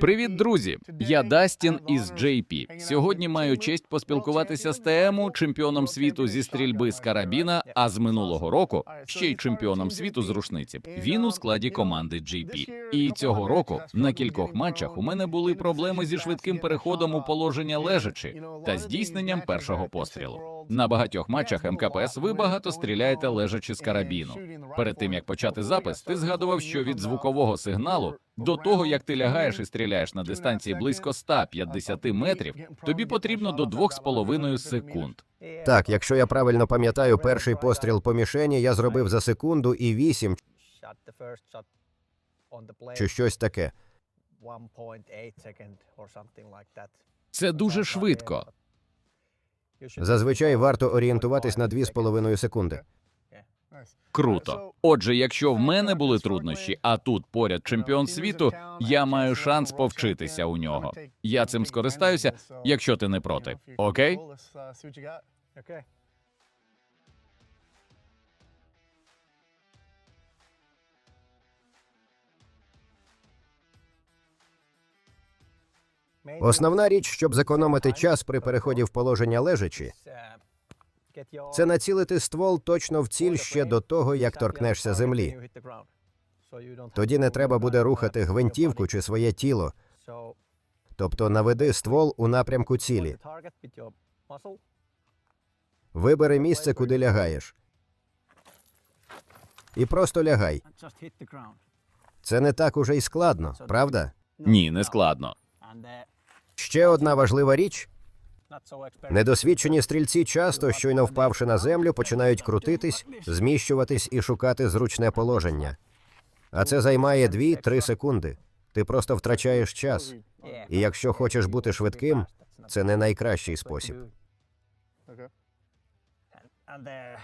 Привіт, друзі! Я Дастін із JP. Сьогодні маю честь поспілкуватися з ТМу, чемпіоном світу зі стрільби з карабіна, а з минулого року ще й чемпіоном світу з рушниці. Він у складі команди JP. І цього року на кількох матчах у мене були проблеми зі швидким переходом у положення лежачи та здійсненням першого пострілу. На багатьох матчах МКПС ви багато стріляєте лежачи з карабіну. Перед тим як почати запис, ти згадував, що від звукового сигналу до того, як ти лягаєш і стріляєш на дистанції близько 150 метрів, тобі потрібно до 2,5 секунд. Так, якщо я правильно пам'ятаю, перший постріл по мішені я зробив за секунду і вісім чи щось таке. 1.8 second or something like that. Це дуже швидко. Зазвичай варто орієнтуватись на 2,5 секунди. Круто. Отже, якщо в мене були труднощі, а тут поряд чемпіон світу, я маю шанс повчитися у нього. Я цим скористаюся, якщо ти не проти. Окей? Основна річ, щоб зекономити час при переході в положення your це націлити ствол точно в ціль ще до того, як торкнешся землі. Тоді не треба буде рухати гвинтівку чи своє тіло, тобто наведи ствол у напрямку цілі. Вибери місце, куди лягаєш. І просто лягай. Це не так уже й складно, правда? Ні, не складно. Ще одна важлива річ: недосвідчені стрільці часто, щойно впавши на землю, починають крутитись, зміщуватись і шукати зручне положення. А це займає 2-3 секунди. Ти просто втрачаєш час. І якщо хочеш бути швидким, це не найкращий спосіб.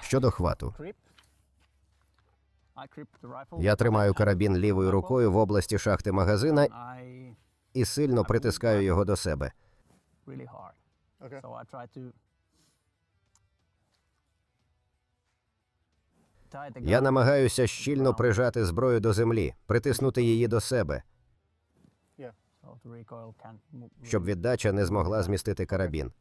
Щодо хвату, я тримаю карабін лівою рукою в області шахти магазина і сильно притискаю його до себе. Я намагаюся щільно прижати зброю до землі, притиснути її до себе, щоб віддача не змогла змістити карабін.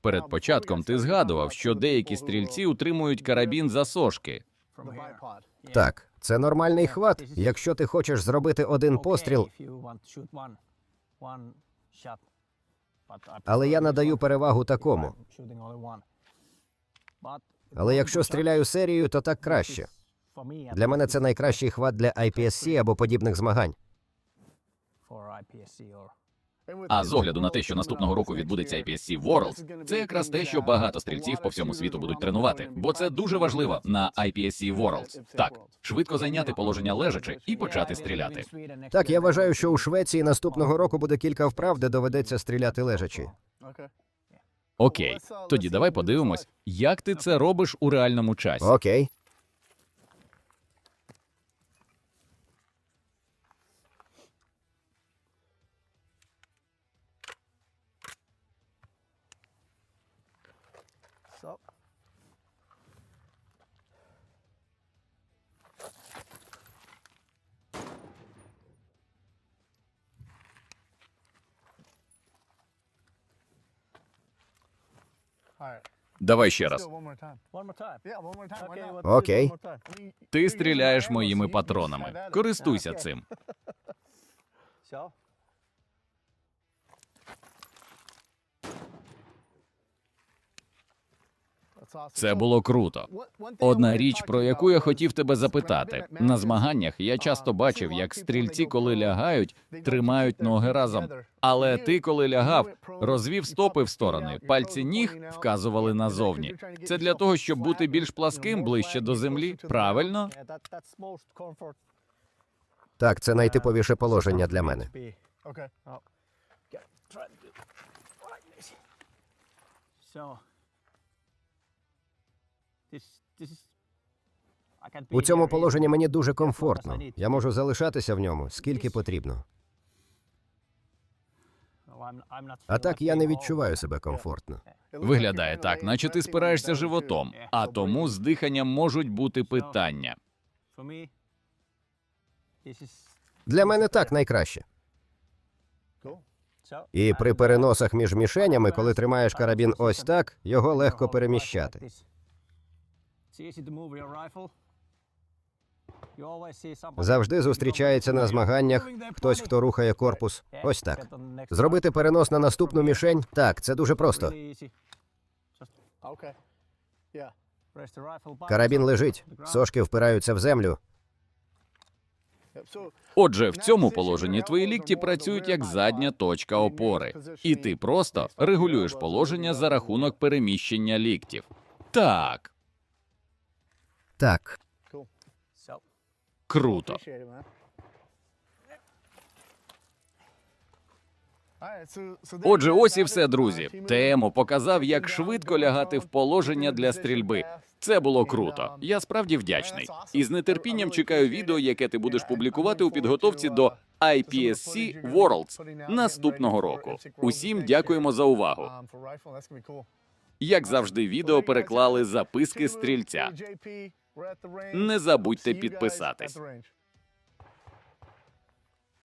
Перед початком ти згадував, що деякі стрільці утримують карабін за сошки. Так, це нормальний хват. Якщо ти хочеш зробити один постріл, але я надаю перевагу такому. Але якщо стріляю серією, то так краще. Для мене це найкращий хват для IPSC або подібних змагань. А з огляду на те, що наступного року відбудеться IPSC Worlds, це якраз те, що багато стрільців по всьому світу будуть тренувати, бо це дуже важливо на IPSC Worlds. Так, швидко зайняти положення лежачи і почати стріляти. Так, я вважаю, що у Швеції наступного року буде кілька вправ, де доведеться стріляти лежачи. Окей, тоді давай подивимось, як ти це робиш у реальному часі. Окей. So Давай ще раз. one more time. Okay, what Окей. one more time. Ти стріляєш моїми патронами. Користуйся цим. Це було круто. Одна річ, про яку я хотів тебе запитати. На змаганнях я часто бачив, як стрільці, коли лягають, тримають ноги разом. Але ти, коли лягав, розвів стопи в сторони, пальці ніг вказували назовні. Це для того, щоб бути більш пласким ближче до землі. Правильно? Так, це найтиповіше положення для мене. Be. У цьому положенні мені дуже комфортно. Я можу залишатися в ньому скільки потрібно. А так я не відчуваю себе комфортно. Виглядає так, наче ти спираєшся животом, а тому з диханням можуть бути питання. Для мене так найкраще. І при переносах між мішенями, коли тримаєш карабін ось так, його легко переміщати. Завжди зустрічається на змаганнях хтось, хто рухає корпус. Ось так. Зробити перенос на наступну мішень? Так, це дуже просто. Карабін лежить, сошки впираються в землю. Отже, в цьому положенні твої лікті працюють як задня точка опори, і ти просто регулюєш положення за рахунок переміщення ліктів. Так, Так, круто. Отже, ось і все, друзі. Темо показав, як швидко лягати в положення для стрільби. Це було круто. Я справді вдячний. І з нетерпінням чекаю відео, яке ти будеш публікувати у підготовці до IPSC Worlds наступного року. Усім дякуємо за увагу. Um. Як завжди, відео переклали записки стрільця. Не забудьте підписатись.